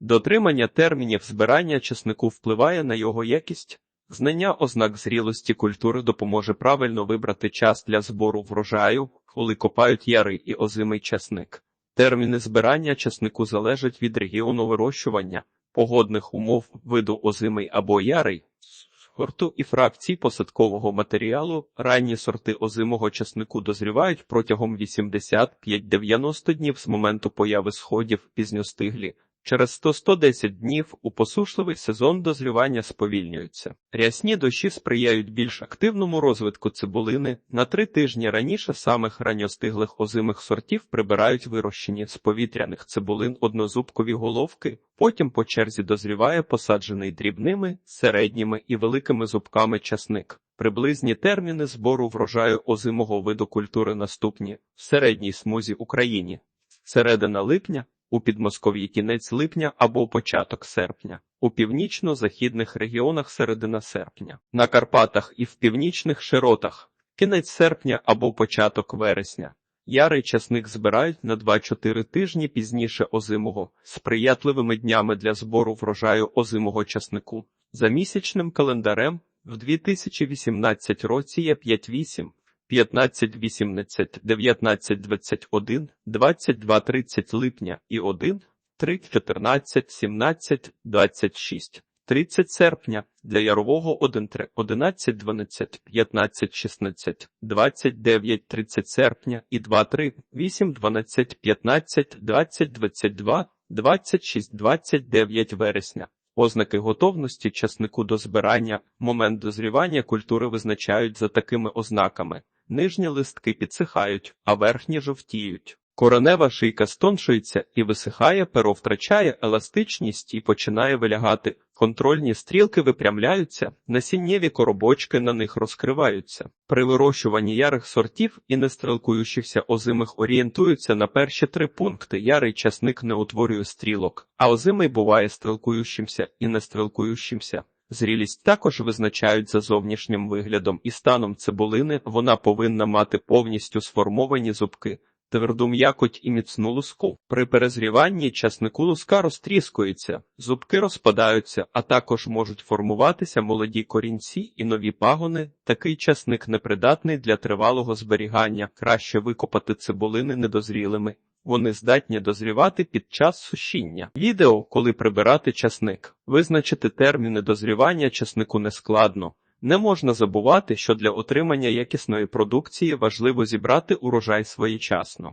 Дотримання термінів збирання чеснику впливає на його якість. Знання ознак зрілості культури допоможе правильно вибрати час для збору врожаю, коли копають ярий і озимий чесник. Терміни збирання чеснику залежать від регіону вирощування, погодних умов, виду озимий або ярий, сорту і фракцій посадкового матеріалу. Ранні сорти озимого чеснику дозрівають протягом 85-90 днів з моменту появи сходів пізньостиглі. Через 100-110 днів у посушливий сезон дозрівання сповільнюються. Рясні дощі сприяють більш активному розвитку цибулини. На три тижні раніше самих ранньостиглих озимих сортів прибирають вирощені з повітряних цибулин однозубкові головки, потім по черзі дозріває посаджений дрібними, середніми і великими зубками часник. Приблизні терміни збору врожаю озимого виду культури наступні в середній смузі Україні. Середина липня, у Підмосков'ї кінець липня або початок серпня, у північно-західних регіонах середина серпня, на Карпатах і в північних широтах кінець серпня або початок вересня. Ярий часник збирають на 2-4 тижні пізніше озимого, сприятливими днями для збору врожаю озимого часнику. За місячним календарем в 2018 році є 5-8. 15, 18, 19, 21, 22, 30 липня і 1, 3, 14, 17, 26, 30 серпня, для ярового 1, 3, 11, 12, 15, 16, 29, 30 серпня і 2, 3, 8, 12, 15, 20, 22, 26, 29 вересня. Ознаки готовності часнику до збирання, момент дозрівання культури визначають за такими ознаками. Нижні листки підсихають, а верхні жовтіють. Коронева шийка стоншується і висихає, перо втрачає еластичність і починає вилягати. Контрольні стрілки випрямляються, насіннєві коробочки на них розкриваються. При вирощуванні ярих сортів і нестрілкуючихся озимих орієнтуються на перші три пункти. Ярий часник не утворює стрілок, а озимий буває стрілкуючимся і нестрілкуючимся. Зрілість також визначають за зовнішнім виглядом і станом цибулини, вона повинна мати повністю сформовані зубки, тверду м'якоть і міцну луску. При перезріванні часнику луска розтріскується, зубки розпадаються, а також можуть формуватися молоді корінці і нові пагони. Такий часник непридатний для тривалого зберігання, краще викопати цибулини недозрілими. Вони здатні дозрівати під час сушіння. Відео, коли прибирати часник. Визначити терміни дозрівання часнику нескладно. Не можна забувати, що для отримання якісної продукції важливо зібрати урожай своєчасно.